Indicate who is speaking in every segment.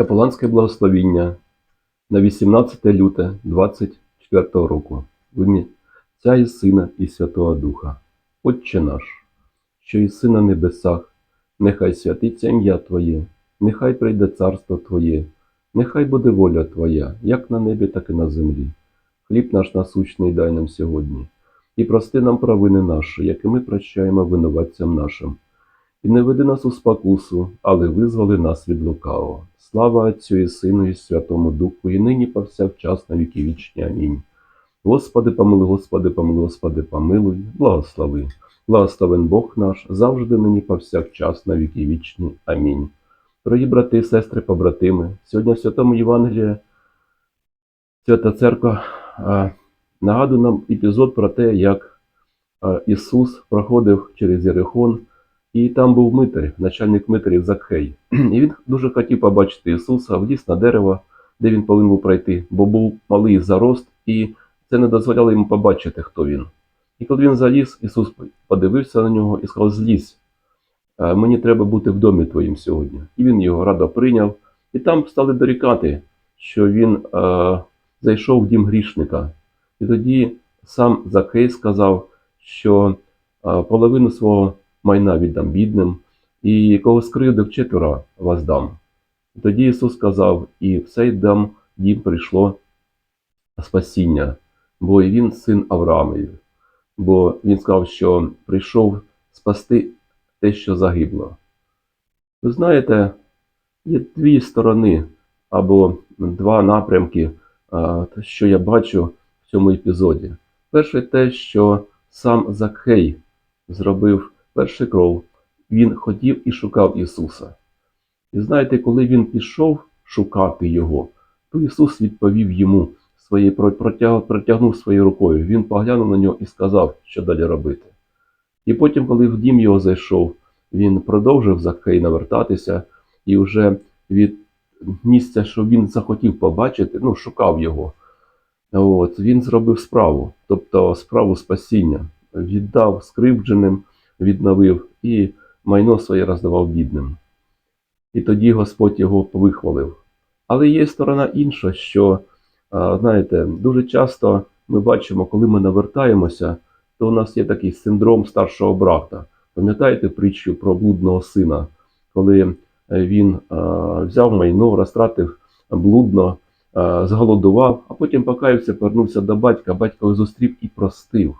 Speaker 1: Капеланське благословіння на 18 люте 24 року. В ім'я Отця і Сина і Святого Духа. Отче наш, що єси на небесах, нехай святиться ім'я Твоє, нехай прийде царство Твоє, нехай буде воля Твоя, як на небі, так і на землі. Хліб наш насущний дай нам сьогодні, і прости нам провини наші, які ми прощаємо винуватцям нашим. І не веди нас у спокусу, але визволи нас від лукавого. Слава Отцю і Сину, і Святому Духу, і нині повсякчас на віки вічні. Амінь. Господи, помилуй, Господи, помилуй, Господи, помилуй, благослови. Благословен Бог наш, завжди нині повсякчас на віки вічні. Амінь. Дорогі брати, сестри, побратими, сьогодні в Святому Євангелії Свята Церква нагадує нам епізод про те, як Ісус проходив через Єрихон, і там був митар, начальник митарів Закхей. І він дуже хотів побачити Ісуса, вліз на дерево, де він повинен був пройти, бо був малий зарост, і це не дозволяло йому побачити, хто він. І коли він заліз, Ісус подивився на нього і сказав: Злізь, мені треба бути в домі твоїм сьогодні. І він його радо прийняв. І там стали дорікати, що він е, зайшов в дім грішника. І тоді сам Закей сказав, що половину свого майна віддам бідним, і кого скривдив четверо вас дам. Тоді Ісус сказав, і в цей дам дім прийшло спасіння, бо і він син Авраамів. Бо він сказав, що прийшов спасти те, що загибло. Ви знаєте, є дві сторони або два напрямки, що я бачу в цьому епізоді. Перше те, що сам Закхей зробив перший кров, він хотів і шукав Ісуса. І знаєте, коли він пішов шукати Його, то Ісус відповів йому своєю протяг, протягнув своєю рукою. Він поглянув на нього і сказав, що далі робити. І потім, коли в дім його зайшов, він продовжив Закхей навертатися і вже від місця, що він захотів побачити, ну, шукав його. От, він зробив справу, тобто справу спасіння, віддав скривдженим, відновив і майно своє роздавав бідним. І тоді Господь його вихвалив. Але є сторона інша, що, знаєте, дуже часто ми бачимо, коли ми навертаємося, то у нас є такий синдром старшого брата. Пам'ятаєте притчу про блудного сина, коли е, він взяв майно, розтратив блудно, зголодував, а потім покаявся, повернувся до батька, батько його зустрів і простив,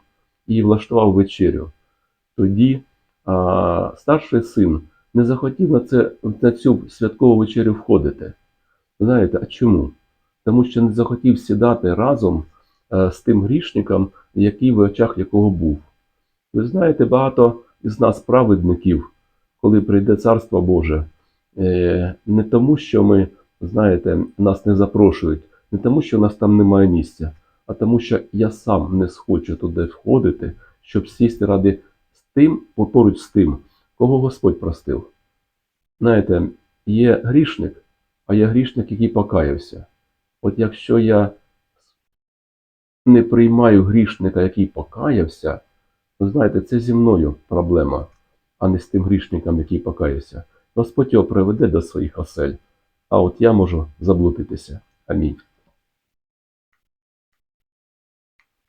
Speaker 1: і влаштував вечерю. Тоді а, старший син не захотів на, це, на цю святкову вечерю входити. Знаєте, а чому? Тому що не захотів сідати разом е, з тим грішником, який в очах якого був. Ви знаєте, багато із нас праведників, коли прийде Царство Боже, е, не тому, що ми, знаєте, нас не запрошують, не тому, що нас там немає місця, а тому, що я сам не схочу туди входити, щоб сісти ради тим, поруч з тим, кого Господь простив. Знаєте, є грішник, а є грішник, який покаявся. От якщо я не приймаю грішника, який покаявся, то знаєте, це зі мною проблема, а не з тим грішником, який покаявся. Господь його приведе до своїх осель, а от я можу заблудитися. Амінь.